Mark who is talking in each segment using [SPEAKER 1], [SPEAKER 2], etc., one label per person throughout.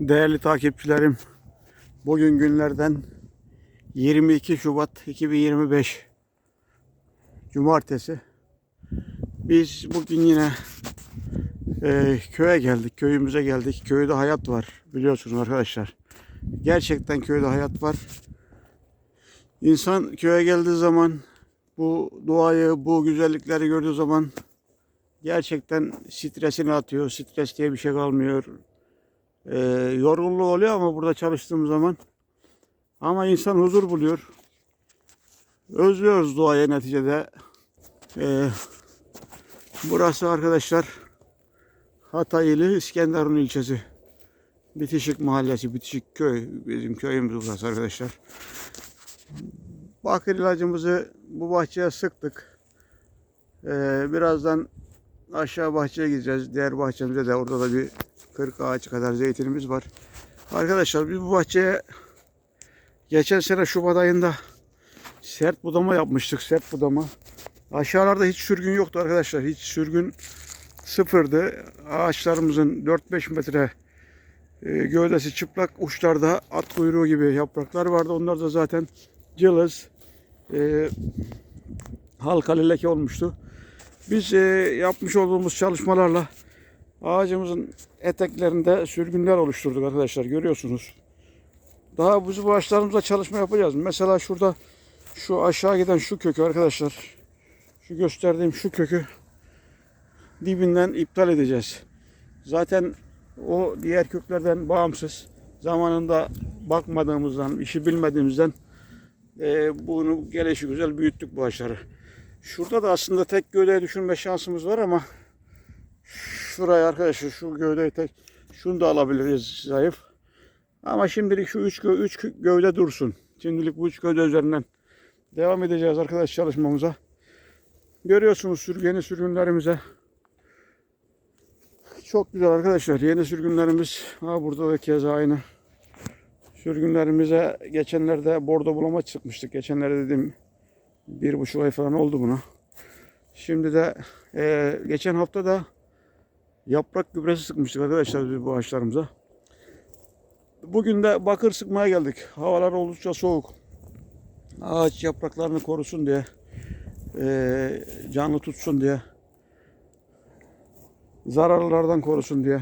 [SPEAKER 1] Değerli takipçilerim, bugün günlerden 22 Şubat 2025 Cumartesi. Biz bugün yine e, köye geldik, köyümüze geldik. Köyde hayat var biliyorsunuz arkadaşlar. Gerçekten köyde hayat var. İnsan köye geldiği zaman bu doğayı, bu güzellikleri gördüğü zaman gerçekten stresini atıyor. Stres diye bir şey kalmıyor. Ee, yorgunluğu oluyor ama burada çalıştığım zaman. Ama insan huzur buluyor. Özlüyoruz doğayı neticede. Ee, burası arkadaşlar Hatay ili İskenderun ilçesi. Bitişik mahallesi, Bitişik köy. Bizim köyümüz burası arkadaşlar. Bakır ilacımızı bu bahçeye sıktık. Ee, birazdan aşağı bahçeye gideceğiz. Diğer bahçemizde de orada da bir 40 ağaç kadar zeytinimiz var. Arkadaşlar biz bu bahçeye geçen sene Şubat ayında sert budama yapmıştık. Sert budama. Aşağılarda hiç sürgün yoktu arkadaşlar. Hiç sürgün sıfırdı. Ağaçlarımızın 4-5 metre e, gövdesi çıplak uçlarda at kuyruğu gibi yapraklar vardı. Onlar da zaten cılız e, halkalı leke olmuştu. Biz e, yapmış olduğumuz çalışmalarla ağacımızın eteklerinde sürgünler oluşturduk arkadaşlar. Görüyorsunuz. Daha bu ağaçlarımızla çalışma yapacağız. Mesela şurada şu aşağı giden şu kökü arkadaşlar. Şu gösterdiğim şu kökü dibinden iptal edeceğiz. Zaten o diğer köklerden bağımsız. Zamanında bakmadığımızdan, işi bilmediğimizden e, bunu gelişi güzel büyüttük bu ağaçları. Şurada da aslında tek gövdeye düşürme şansımız var ama şuraya arkadaşlar şu gövdeyi tek şunu da alabiliriz zayıf. Ama şimdilik şu üç, gö üç gövde dursun. Şimdilik bu üç gövde üzerinden devam edeceğiz arkadaş çalışmamıza. Görüyorsunuz sür, yeni sürgünlerimize. Çok güzel arkadaşlar. Yeni sürgünlerimiz. Ha burada da keza aynı. Sürgünlerimize geçenlerde bordo bulama çıkmıştık. Geçenlerde dedim bir buçuk ay falan oldu buna. Şimdi de e, geçen hafta da yaprak gübresi sıkmıştık arkadaşlar biz bu ağaçlarımıza. Bugün de bakır sıkmaya geldik. Havalar oldukça soğuk. Ağaç yapraklarını korusun diye, e, canlı tutsun diye, zararlardan korusun diye.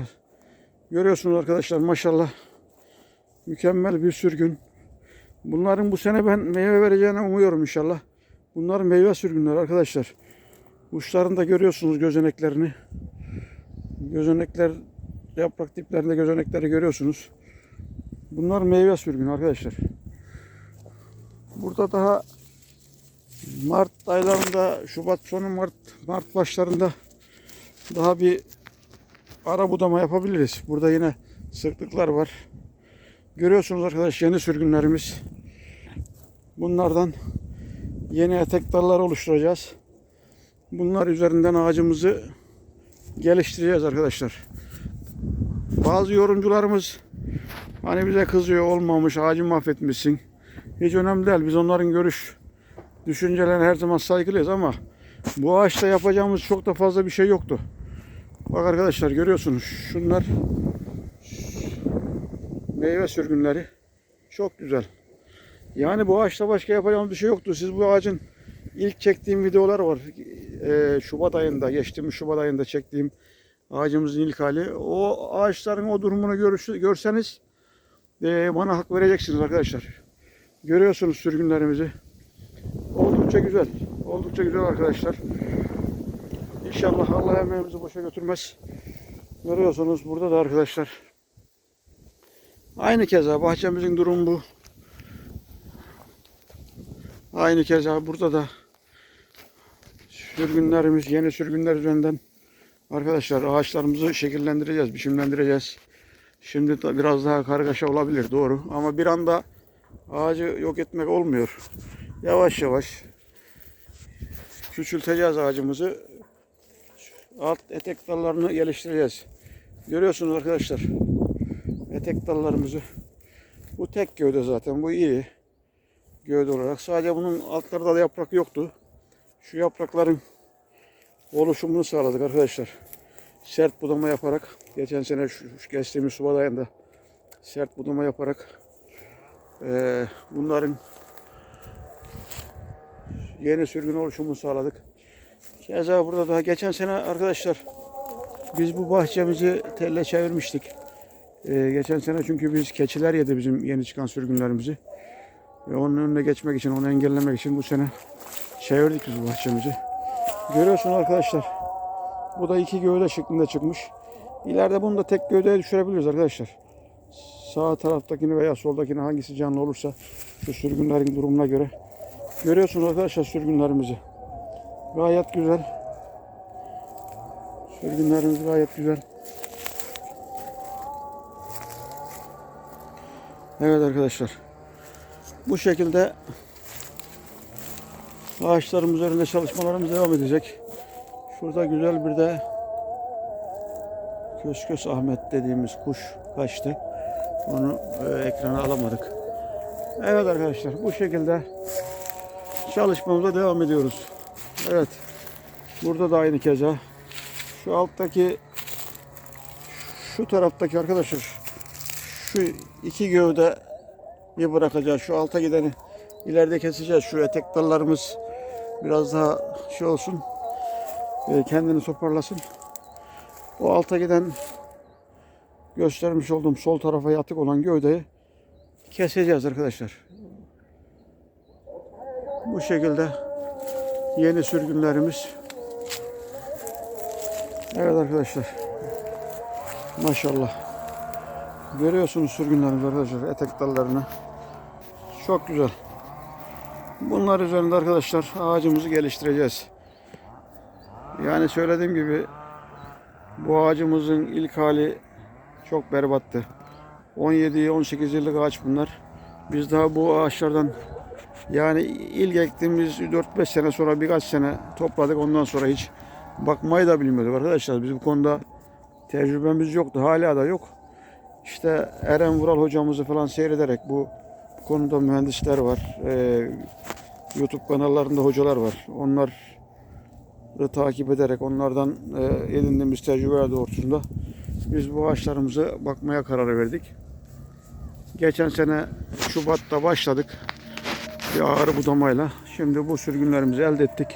[SPEAKER 1] Görüyorsunuz arkadaşlar maşallah mükemmel bir sürgün. Bunların bu sene ben meyve vereceğini umuyorum inşallah. Bunlar meyve sürgünleri arkadaşlar. Uçlarında görüyorsunuz gözeneklerini. Gözenekler yaprak diplerinde gözenekleri görüyorsunuz. Bunlar meyve sürgünü arkadaşlar. Burada daha Mart aylarında, Şubat sonu Mart Mart başlarında daha bir ara budama yapabiliriz. Burada yine sıklıklar var. Görüyorsunuz arkadaş yeni sürgünlerimiz. Bunlardan yeni etek dalları oluşturacağız. Bunlar üzerinden ağacımızı geliştireceğiz arkadaşlar. Bazı yorumcularımız hani bize kızıyor olmamış ağacı mahvetmişsin. Hiç önemli değil. Biz onların görüş düşüncelerine her zaman saygılıyız ama bu ağaçta yapacağımız çok da fazla bir şey yoktu. Bak arkadaşlar görüyorsunuz şunlar meyve sürgünleri çok güzel. Yani bu ağaçta başka yapacağımız bir şey yoktu. Siz bu ağacın ilk çektiğim videolar var. Ee, Şubat ayında, geçtiğimiz Şubat ayında çektiğim ağacımızın ilk hali. O ağaçların o durumunu görüş, görseniz e, bana hak vereceksiniz arkadaşlar. Görüyorsunuz sürgünlerimizi. Oldukça güzel. Oldukça güzel arkadaşlar. İnşallah Allah emeğimizi boşa götürmez. Görüyorsunuz burada da arkadaşlar. Aynı keza bahçemizin durumu bu. Aynı keza burada da sürgünlerimiz, yeni sürgünler üzerinden arkadaşlar ağaçlarımızı şekillendireceğiz, biçimlendireceğiz. Şimdi de biraz daha kargaşa olabilir doğru ama bir anda ağacı yok etmek olmuyor. Yavaş yavaş küçülteceğiz ağacımızı. Alt etek dallarını geliştireceğiz. Görüyorsunuz arkadaşlar. Etek dallarımızı. Bu tek gövde zaten. Bu iyi gövde olarak. Sadece bunun altlarda da yaprak yoktu. Şu yaprakların oluşumunu sağladık arkadaşlar. Sert budama yaparak geçen sene şu, şu geçtiğimiz Şubat ayında sert budama yaparak e, bunların yeni sürgün oluşumunu sağladık. Keza burada daha geçen sene arkadaşlar biz bu bahçemizi telle çevirmiştik. Ee, geçen sene çünkü biz keçiler yedi bizim yeni çıkan sürgünlerimizi. Ve onun önüne geçmek için, onu engellemek için bu sene çevirdik biz bu bahçemizi. Görüyorsunuz arkadaşlar. Bu da iki gövde şeklinde çıkmış. İleride bunu da tek gövdeye düşürebiliriz arkadaşlar. Sağ taraftakini veya soldakini hangisi canlı olursa şu sürgünlerin durumuna göre. Görüyorsunuz arkadaşlar sürgünlerimizi. Gayet güzel. Sürgünlerimiz gayet güzel. Evet arkadaşlar. Bu şekilde ağaçlarımız üzerinde çalışmalarımız devam edecek. Şurada güzel bir de Köskös Ahmet dediğimiz kuş kaçtı. Onu e, ekrana alamadık. Evet arkadaşlar bu şekilde çalışmamıza devam ediyoruz. Evet. Burada da aynı keza. Şu alttaki şu taraftaki arkadaşlar şu iki gövde bir bırakacağız. Şu alta gideni ileride keseceğiz. Şu etek dallarımız biraz daha şey olsun. e, Kendini toparlasın. O alta giden göstermiş olduğum sol tarafa yatık olan gövdeyi keseceğiz arkadaşlar. Bu şekilde yeni sürgünlerimiz. Evet arkadaşlar. Maşallah. Görüyorsunuz sürgünlerimiz arkadaşlar etek dallarını. Çok güzel. Bunlar üzerinde arkadaşlar ağacımızı geliştireceğiz. Yani söylediğim gibi bu ağacımızın ilk hali çok berbattı. 17-18 yıllık ağaç bunlar. Biz daha bu ağaçlardan yani ilk ektiğimiz 4-5 sene sonra birkaç sene topladık. Ondan sonra hiç bakmayı da bilmiyorduk arkadaşlar. Biz bu konuda tecrübemiz yoktu. Hala da yok. İşte Eren Vural hocamızı falan seyrederek bu, bu konuda mühendisler var. Ee, YouTube kanallarında hocalar var. Onları takip ederek onlardan e, edindiğimiz tecrübeler doğrultusunda biz bu ağaçlarımızı bakmaya karar verdik. Geçen sene Şubat'ta başladık bir ağrı budamayla. Şimdi bu sürgünlerimizi elde ettik.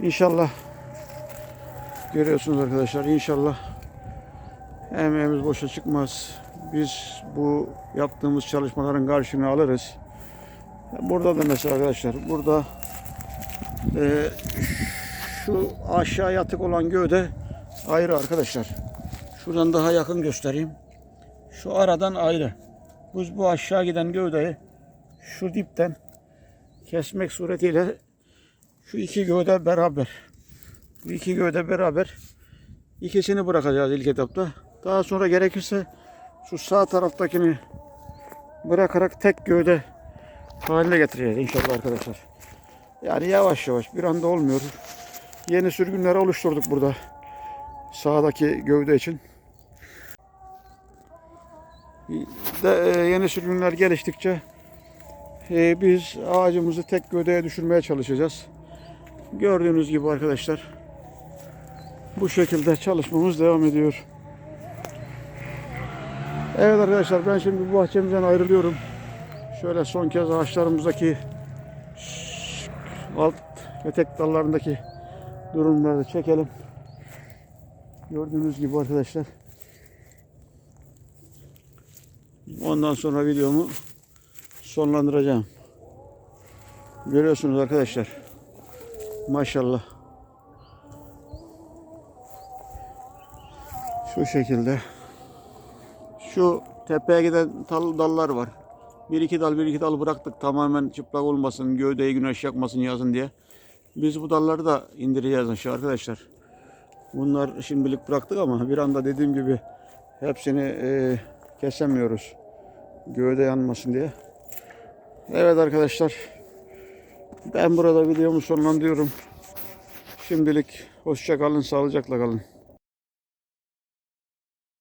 [SPEAKER 1] İnşallah görüyorsunuz arkadaşlar inşallah emeğimiz boşa çıkmaz. Biz bu yaptığımız çalışmaların karşılığını alırız. Burada da mesela arkadaşlar burada e, şu aşağı yatık olan gövde ayrı arkadaşlar. Şuradan daha yakın göstereyim. Şu aradan ayrı. Biz bu aşağı giden gövdeyi şu dipten kesmek suretiyle şu iki gövde beraber bu iki gövde beraber ikisini bırakacağız ilk etapta. Daha sonra gerekirse şu sağ taraftakini bırakarak tek gövde haline getireceğiz inşallah arkadaşlar. Yani yavaş yavaş bir anda olmuyor. Yeni sürgünler oluşturduk burada. Sağdaki gövde için. De, e, yeni sürgünler geliştikçe e, biz ağacımızı tek gövdeye düşürmeye çalışacağız. Gördüğünüz gibi arkadaşlar bu şekilde çalışmamız devam ediyor. Evet arkadaşlar ben şimdi bu bahçemizden ayrılıyorum. Şöyle son kez ağaçlarımızdaki alt etek dallarındaki durumları da çekelim. Gördüğünüz gibi arkadaşlar. Ondan sonra videomu sonlandıracağım. Görüyorsunuz arkadaşlar. Maşallah. Şu şekilde. Şu tepeye giden dal, dallar var. Bir iki dal bir iki dal bıraktık tamamen çıplak olmasın, gövdeyi güneş yakmasın yazın diye. Biz bu dalları da indireceğiz aşağı arkadaşlar. Bunlar şimdilik bıraktık ama bir anda dediğim gibi hepsini e, kesemiyoruz. Gövde yanmasın diye. Evet arkadaşlar. Ben burada videomu sonlandırıyorum. Şimdilik hoşça kalın, sağlıcakla kalın.